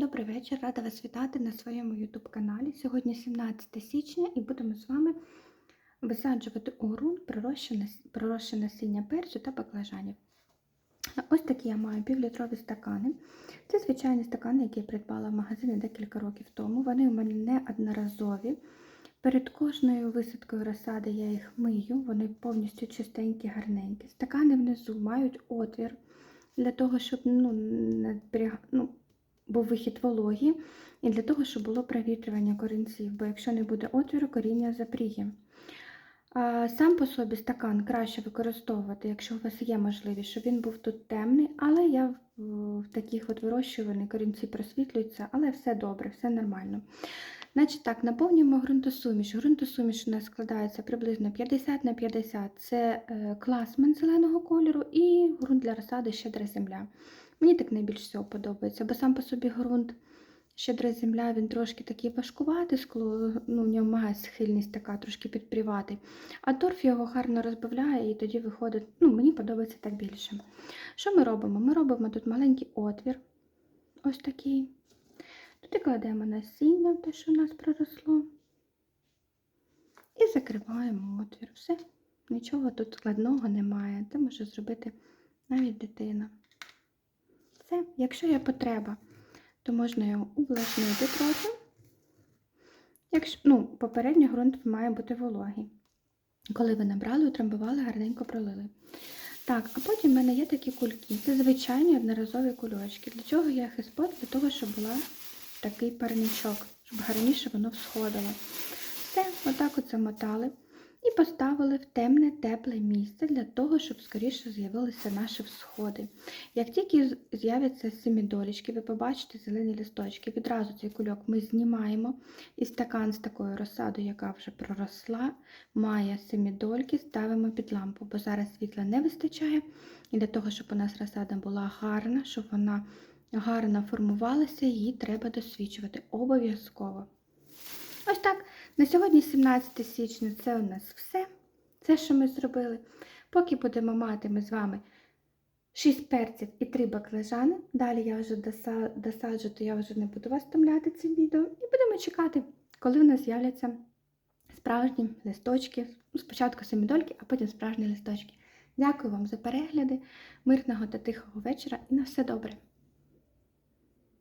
Добрий вечір, рада вас вітати на своєму YouTube каналі. Сьогодні 17 січня і будемо з вами висаджувати у ґрунт пророщене, насіння перцю та баклажанів. Ось такі я маю півлітрові стакани. Це звичайні стакани, які я придбала в магазині декілька років тому. Вони у мене не одноразові. Перед кожною висадкою розсади я їх мию, вони повністю чистенькі, гарненькі. Стакани внизу мають отвір для того, щоб ну, не ну, був вихід вологі, і для того, щоб було провітрювання корінців, бо якщо не буде отвіру, коріння запріє. Сам по собі стакан краще використовувати, якщо у вас є можливість, щоб він був тут темний, але я в, таких от вирощувальних корінці просвітлюються, але все добре, все нормально. Значить так, наповнюємо ґрунтосуміш. Ґрунтосуміш у нас складається приблизно 50 на 50. Це е, класмен зеленого кольору і ґрунт для розсади щедра земля. Мені так найбільше всього подобається, бо сам по собі ґрунт щедра земля, він трошки такий важкуватий, скло, ну, в ньому має схильність така трошки підпрівати. А торф його гарно розбавляє і тоді виходить, ну, мені подобається так більше. Що ми робимо? Ми робимо тут маленький отвір, ось такий. Туди кладемо насіння, те, що у нас проросло. І закриваємо отвір. Все. Нічого тут складного немає. Це може зробити навіть дитина. Все. Якщо є потреба, то можна його увлажнити трохи. Якщо, ну, попередньо ґрунт має бути вологий. Коли ви набрали, утрамбували, гарненько пролили. Так, а потім в мене є такі кульки. Це звичайні одноразові кульочки. Для чого я їх ізпод? Для того, щоб була такий парничок, щоб гарніше воно всходило. Все, отак от замотали і поставили в темне, тепле місце для того, щоб скоріше з'явилися наші всходи. Як тільки з'являться семідолічки, ви побачите зелені листочки, відразу цей кульок ми знімаємо і стакан з такою розсадою, яка вже проросла, має семідольки, ставимо під лампу, бо зараз світла не вистачає. І для того, щоб у нас розсада була гарна, щоб вона гарно формувалася, її треба досвічувати обов'язково. Ось так. На сьогодні 17 січня це у нас все. Це, що ми зробили. Поки будемо мати ми з вами 6 перців і 3 баклажани. Далі я вже досаджу, то я вже не буду вас вставляти це відео. І будемо чекати, коли в нас з'являться справжні листочки. Ну, Спочатку семідольки, а потім справжні листочки. Дякую вам за перегляди, мирного та тихого вечора і на все добре!